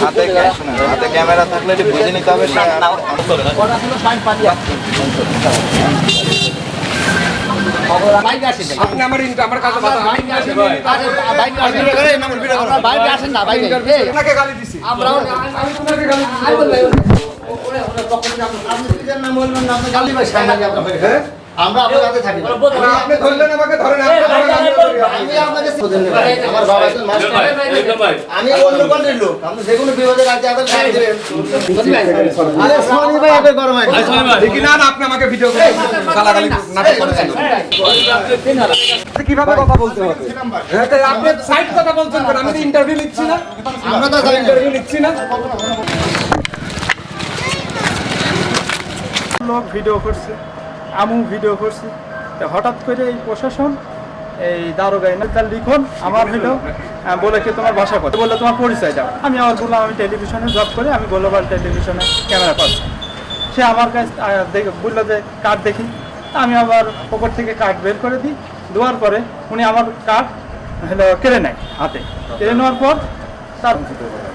হাতে হাতে ক্যামেরা থাকলে একটু বুঝে নিতে হবে আপনি আমার কাছে নিয়ে আপনাকে গালি দিছি। আমি আপনাকে গালি দিছি? আমরা আপনার কাছে থাকি না। না, আপনি ধরলেন আমাকে আমি আপনাকে আমার বাবা একজন মাস্টার। আমি অন্য পার্টির লোক আপনি যে কোনো বিপদে আপনার দিবেন আরে সোনি ভাই আপনি গরম হয় দেখি না না আপনি আমাকে ভিডিও করে গালাগালি নাটক করেছেন কীভাবে কথা বলতে হবে হ্যাঁ, আপনি সাইড কথা বলছেন কেন আমি ইন্টারভিউ নিচ্ছি না আমরা তো ইন্টারভিউ নিচ্ছি না লোক ভিডিও করছে আমু ভিডিও করছি তো হঠাৎ করে এই প্রশাসন এই দারোগা এনে তার লিখন আমার হইল বলে কি তোমার ভাষা কথা বলল, তোমার পরিচয় দাও। আমি আবার বললাম, আমি টেলিভিশনে জব করে, আমি গ্লোবাল টেলিভিশনে ক্যামেরা পাচ্ছি। সে আমার কাছে বলল যে, কার্ড দেখি। আমি আবার ওপর থেকে কার্ড বের করে দিই। দেওয়ার পরে উনি আমার কার্ড হলো কেড়ে নেয় হাতে। কেড়ে নেওয়ার পর তার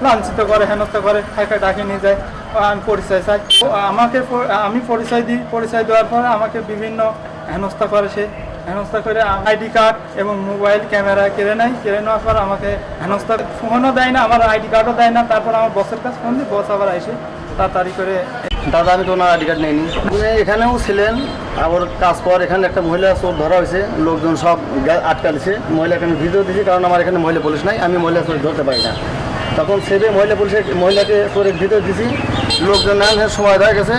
লাঞ্ছিত করে, হেনস্থা করে খাইকা ডাকে নিয়ে যায়। আমি পরিচয় চাই। আমাকে আমি পরিচয় দিই, পরিচয় দেওয়ার পরে আমাকে বিভিন্ন হেনস্থা করে সে। হেনস্থা করে আইডি কার্ড এবং মোবাইল ক্যামেরা কেড়ে নেয়। কেড়ে নেওয়ার পর আমাকে হেনস্থা ফোনও দেয় না আমার আইডি কার্ডও দেয় না। তারপর আমার বসের কাছে ফোন দিই বস আবার এসে তাড়াতাড়ি করে দাদা আমি তো ওনার আইডি কার্ড নেইনি। উনি এখানেও ছিলেন আবার কাজ পর এখানে একটা মহিলা চোর ধরা হয়েছে। লোকজন সব গা- আটকা দিছে মহিলাকে ভিডিও দিয়েছি কারণ আমার এখানে মহিলা পুলিশ নাই আমি মহিলা চোর ধরতে পারি না। তখন সেবে মহিলা পুলিশে মহিলাকে চোরের ভিডিও দিয়েছি লোকজন নেন সময় হয়ে গেছে।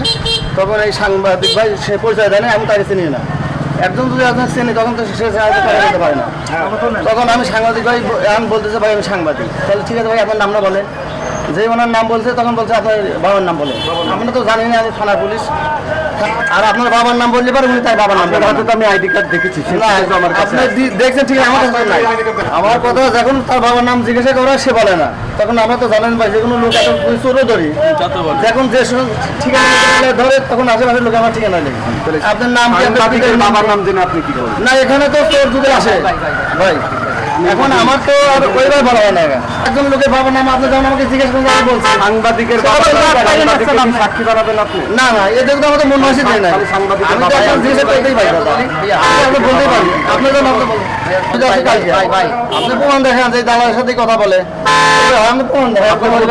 তখন এই সাংবাদিক ভাই সে পরিচয় দেয় না আমি তাকে চিনি না। একজন যদি আপনার চেনে তখন তো সে সাহায্য করে দিতে পারে না। তখন আমি সাংবাদিক ভাই আমি আমি বলতেছে ভাই আমি সাংবাদিক। তাহলে ঠিক আছে ভাই আপনার নামটা বলেন। যে ওনার নাম বলছে তখন বলছে আপনার বাবার নাম বলে। আমরা তো জানি না আমি থানা পুলিশ। আর আপনার বাবার নাম বললে পারে উনি তার বাবার নাম। হয়তো তো আমি আইডি কার্ড দেখেছি দেখছেন ঠিক আছে আমার আমার কথা যখন তার বাবার নাম জিজ্ঞাসা করা সে বলে না। তখন আমরা তো জানেন ভাই যে কোনো লোক এত চোরও ধরি। যখন যে ঠিকানা ধরে তখন আশেপাশের লোক আমার ঠিকানা নেই। আপনার নাম বাবার নাম জেনে আপনি কি না এখানে তো চোর যদি আসে ভাই। এখন আমার তো আর ওইভাবে বলা হয় না একজন লোকের নাম আপনি যখন আমাকে জিজ্ঞেস করেন আমি বলছি। সাংবাদিকের। সাক্ষী বানাবেন আপনি। না না এদের তো আমাদের মন হয়েছে দেয় না। সাংবাদিকের জিজ্ঞেস করতেই পারি আপনি পারি বলেন। আপনি প্রমাণ দেখেন যে দালালের সাথে কথা বলে। আমি প্রমাণ দেখেন।